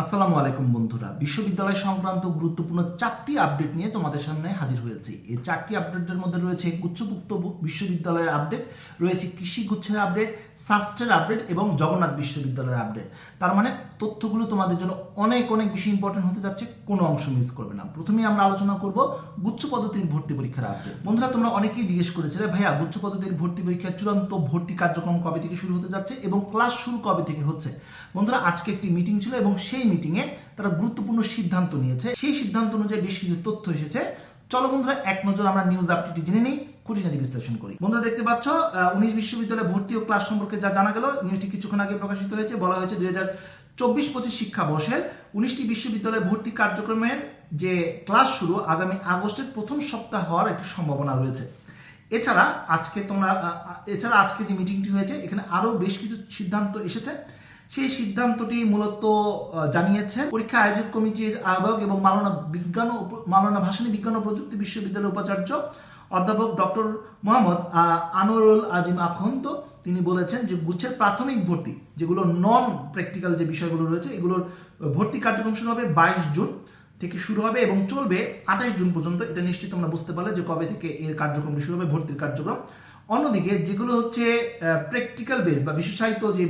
আসসালামু আলাইকুম বন্ধুরা। বিশ্ববিদ্যালয় সংক্রান্ত গুরুত্বপূর্ণ চারটি আপডেট নিয়ে তোমাদের সামনে হাজির হয়েছি। এই চারটি আপডেটের মধ্যে রয়েছে গুচ্ছভুক্ত বিশ্ববিদ্যালয়ের আপডেট, রয়েছে কৃষি গুচ্ছের আপডেট সাস্টের আপডেট এবং জগন্নাথ বিশ্ববিদ্যালয়ের আপডেট। তার মানে তথ্যগুলো তোমাদের জন্য অনেক অনেক বেশি ইম্পর্টেন্ট হতে যাচ্ছে, কোনো অংশ মিস করবে না। প্রথমেই আমরা আলোচনা করব গুচ্ছ পদ্ধতির ভর্তি পরীক্ষার আপডেট বন্ধুরা, তোমরা অনেকেই জিজ্ঞেস করেছিলে, ভাইয়া, গুচ্ছ পদ্ধতির ভর্তি পরীক্ষার চূড়ান্ত ভর্তি কার্যক্রম কবে থেকে শুরু হতে যাচ্ছে এবং ক্লাস শুরু কবে থেকে হচ্ছে? বন্ধুরা, আজকে একটি মিটিং ছিল এবং সেই মিটিংয়ে তারা গুরুত্বপূর্ণ সিদ্ধান্ত নিয়েছে। সেই সিদ্ধান্ত অনুযায়ী বেশ কিছু তথ্য এসেছে। চলো বন্ধুরা, এক নজর আমরা নিউজ আপডেটটি জেনে নিই, খুঁটিনাটি বিশ্লেষণ করি। বন্ধুরা, দেখতে পাচ্ছ উনিশ বিশ্ববিদ্যালয়ে ভর্তি ও ক্লাস সম্পর্কে যা জানা গেল নিউজটি কিছুক্ষণ আগে প্রকাশিত হয়েছে। বলা হয়েছে দুই হাজার চব্বিশ পঁচিশ শিক্ষাবর্ষের উনিশটি বিশ্ববিদ্যালয়ে ভর্তি কার্যক্রমের যে ক্লাস শুরু, আগামী আগস্টের প্রথম সপ্তাহ হওয়ার একটি সম্ভাবনা রয়েছে। এছাড়া আজকে তোমরা এছাড়া আজকে যে মিটিংটি হয়েছে, এখানে আরও বেশ কিছু সিদ্ধান্ত এসেছে। সেই সিদ্ধান্তটি মূলত জানিয়েছেন পরীক্ষা আয়োজক কমিটির আহ্বায়ক এবং মালানা বিজ্ঞান মালানা ভাসানী বিজ্ঞান ও প্রযুক্তি বিশ্ববিদ্যালয়ের উপাচার্য অধ্যাপক ডক্টর মোহাম্মদ আনোয়ারুল আজিম আখন্দ। তিনি বলেছেন যে গুচ্ছের প্রাথমিক ভর্তি, যেগুলো নন প্র্যাকটিক্যাল যে বিষয়গুলো রয়েছে, এগুলোর ভর্তি কার্যক্রম শুরু হবে বাইশ জুন থেকে শুরু হবে এবং চলবে আঠাশ জুন পর্যন্ত। এটা নিশ্চিত আমরা বুঝতে পারলে যে কবে থেকে এর কার্যক্রম শুরু হবে, ভর্তির কার্যক্রম। অন্যদিকে যেগুলো হচ্ছে প্র্যাকটিক্যাল বেস বা বিশেষায়িত যে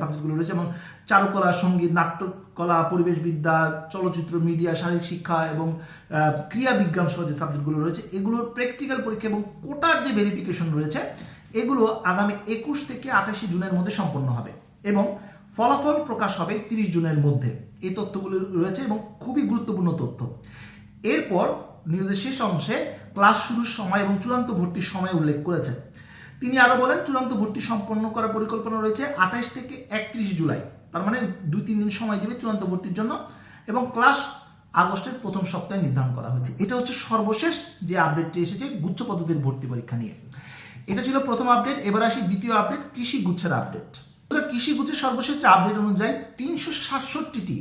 সাবজেক্টগুলো রয়েছে, যেমন চারুকলা, সংগীত, নাট্যকলা, পরিবেশবিদ্যা, চলচ্চিত্র মিডিয়া শারীরিক শিক্ষা এবং ক্রিয়া বিজ্ঞান সহ যে সাবজেক্টগুলো রয়েছে, এগুলোর প্র্যাকটিক্যাল পরীক্ষা এবং কোটার যে ভেরিফিকেশন রয়েছে, এগুলো আগামী একুশ থেকে আঠাশি জুনের মধ্যে সম্পন্ন হবে এবং ফলাফল প্রকাশ হবে তিরিশ জুনের মধ্যে। এই তথ্যগুলো রয়েছে এবং খুবই গুরুত্বপূর্ণ তথ্য। এরপর নিউজের শেষ অংশে ক্লাস শুরুর সময় এবং চূড়ান্ত ভর্তির সময় উল্লেখ করেছে। তিনি আরও বলেন, চূড়ান্ত ভর্তি সম্পন্ন করার পরিকল্পনা রয়েছে আঠাশ থেকে একত্রিশ জুলাই। তার মানে দুই, তিন দিন সময় দেবে চূড়ান্ত ভর্তির জন্য এবং ক্লাস আগস্টের প্রথম সপ্তাহে নির্ধারণ করা হয়েছে। এটা হচ্ছে সর্বশেষ যে আপডেটটি এসেছে গুচ্ছ পদ্ধতির ভর্তি পরীক্ষা নিয়ে। এটা ছিল প্রথম আপডেট, এবার আসি দ্বিতীয় আপডেট, কৃষি গুচ্ছের আপডেট। কৃষি গুচ্ছের সর্বশেষ আপডেট অনুযায়ী তিনশো সাতষট্টিটি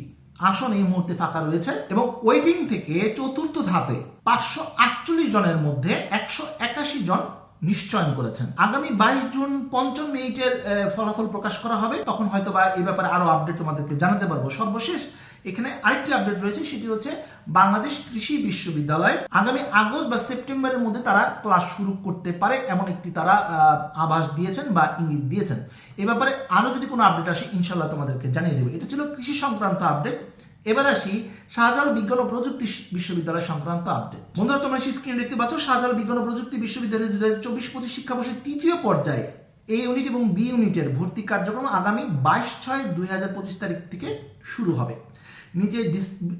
আসন এই মুহূর্তে ফাঁকা রয়েছে এবং ওয়েটিং থেকে চতুর্থ ধাপে পাঁচশো আটচল্লিশ জনের মধ্যে একশো একাশি জন নিশ্চয়ন করেছেন। আগামী বাইশ জুন পঞ্চম মিনিটের ফলাফল প্রকাশ করা হবে। তখন হয়তো বা এই ব্যাপারে আরও আপডেট তোমাদেরকে জানাতে পারব। সর্বশেষ এখানে আরেকটি আপডেট রয়েছে, সেটি হচ্ছে বাংলাদেশ কৃষি বিশ্ববিদ্যালয়। আগামী আগস্ট বা সেপ্টেম্বরের মধ্যে তারা ক্লাস শুরু করতে পারে, এমন একটি তারা আভাস দিয়েছেন বা ইঙ্গিত দিয়েছেন। এ ব্যাপারে আরও যদি কোনো আপডেট আসে ইনশাল্লাহ তোমাদেরকে জানিয়ে দেবে। এটা ছিল কৃষি সংক্রান্ত আপডেট এবার আসি শাহজালাল বিজ্ঞান ও প্রযুক্তি বিশ্ববিদ্যালয় সংক্রান্ত আপডেট বন্ধুরা, তোমরা স্ক্রিনে দেখতে পাচ্ছ, শাহজালাল বিজ্ঞান ও প্রযুক্তি বিশ্ববিদ্যালয় দু হাজার চব্বিশ পঁচিশ শিক্ষাবর্ষের তৃতীয় পর্যায়ে এ ইউনিট এবং বি ইউনিটের ভর্তি কার্যক্রম আগামী বাইশ ছয় দুই হাজার পঁচিশ তারিখ থেকে শুরু হবে। নিচে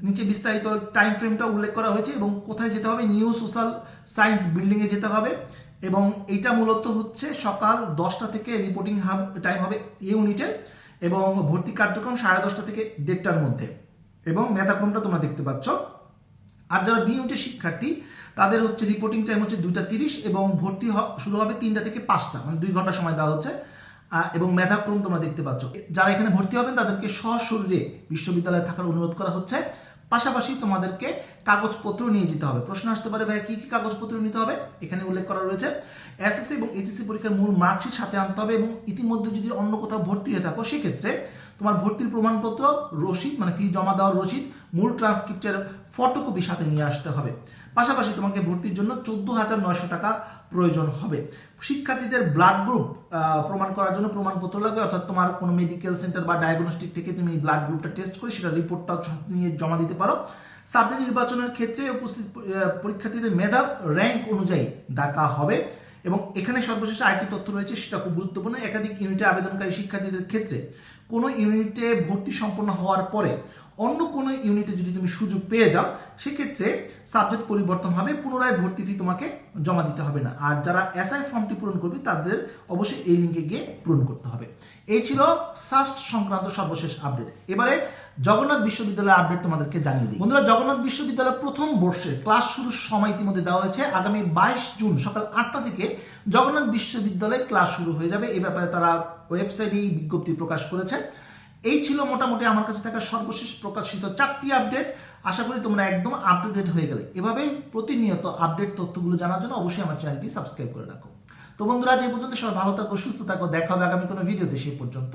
নিচে বিস্তারিত টাইম ফ্রেমটা উল্লেখ করা হয়েছে এবং কোথায় যেতে হবে? নিউ সোশ্যাল সায়েন্স বিল্ডিংয়ে যেতে হবে এবং এটা মূলত হচ্ছে সকাল দশটা থেকে রিপোর্টিং টাইম হবে এ ইউনিটের এবং ভর্তি কার্যক্রম সাড়ে দশটা থেকে দেড়টার মধ্যে। এবং মেধাক্রমটা তোমরা দেখতে পাচ্ছ। আর যারা বি ইউনিটের শিক্ষার্থী, তাদের হচ্ছে রিপোর্টিং টাইম হচ্ছে দুইটা তিরিশ এবং ভর্তি শুরু হবে তিনটা থেকে পাঁচটা মানে দুই ঘণ্টা সময় দেওয়া হচ্ছে। এবং মেধাক্রম তোমরা দেখতে পাচ্ছ। যারা এখানে ভর্তি হবেন, তাদেরকে সশরীরে বিশ্ববিদ্যালয়ে থাকার অনুরোধ করা হচ্ছে। পাশাপাশি তোমাদেরকে কাগজপত্র নিয়ে যেতে হবে। প্রশ্ন আসতে পারে ভাই কি কি কাগজপত্র নিতে হবে? এখানে উল্লেখ করা রয়েছে এসএসসি এবং এইচএসসি পরীক্ষার মূল মার্কশিট সাথে আনতে হবে এবং ইতিমধ্যে যদি অন্য কোথাও ভর্তি হয়ে থাকো, সেক্ষেত্রে তোমার ভর্তির প্রমাণপত্র, রসিদ মানে ফি জমা দেওয়ার রসিদ, মূল ট্রান্সক্রিপ্টের ফটোকপি সাথে নিয়ে আসতে হবে। পাশাপাশি তোমাকে ভর্তির জন্য চোদ্দ হাজার নয়শো টাকা প্রয়োজন হবে। শিক্ষার্থীদের ব্লাড গ্রুপ প্রমাণ করার জন্য প্রমাণপত্র লাগবে। অর্থাৎ তোমার কোনো মেডিকেল সেন্টার বা ডায়াগনস্টিক থেকে তুমি ব্লাড গ্রুপটা টেস্ট করে সেটা রিপোর্টটা নিয়ে জমা দিতে পারো। সাবজেক্ট নির্বাচনের ক্ষেত্রে উপস্থিত পরীক্ষার্থীদের মেধা র্যাঙ্ক অনুযায়ী ডাকা হবে। এবং এখানে সর্বশেষ আরেকটি তথ্য রয়েছে, সেটা খুব গুরুত্বপূর্ণ। একাধিক ইউনিটে আবেদনকারী শিক্ষার্থীদের ক্ষেত্রে কোনো ইউনিটে ভর্তি সম্পন্ন হওয়ার পরে অন্য কোনো ইউনিটে যদি তুমি সুযোগ পেয়ে যাও, সেক্ষেত্রে সাবজেক্ট পরিবর্তন হবে, পুনরায় ভর্তি ফি তোমাকে জমা দিতে হবে না। আর যারা এসআই ফর্মটি পূরণ করবে, তাদের অবশ্যই এই লিঙ্কে গিয়ে পূরণ করতে হবে। এই ছিল সাস্ট সংক্রান্ত সর্বশেষ আপডেট এবারে জগন্নাথ বিশ্ববিদ্যালয়ের আপডেট তোমাদেরকে জানিয়ে দিই। বন্ধুরা, জগন্নাথ বিশ্ববিদ্যালয়ের প্রথম বর্ষে ক্লাস শুরুর সময় ইতিমধ্যে দেওয়া হয়েছে। আগামী বাইশ জুন সকাল আটটা থেকে জগন্নাথ বিশ্ববিদ্যালয়ে ক্লাস শুরু হয়ে যাবে। এই ব্যাপারে তারা ওয়েবসাইটেই বিজ্ঞপ্তি প্রকাশ করেছে। এই ছিল মোটামুটি আমার কাছে থাকা সর্বশেষ প্রকাশিত চারটি আপডেট আশা করি তোমরা একদম আপ টু ডেট হয়ে গেলে। এভাবেই প্রতিনিয়ত আপডেট তথ্যগুলো জানার জন্য অবশ্যই আমার চ্যানেলটি সাবস্ক্রাইব করে রাখো। তো বন্ধুরা এই পর্যন্ত সবাই ভালো থাকো, সুস্থ থাকো, দেখা হবে আগামী কোনো ভিডিওতে সেই পর্যন্ত।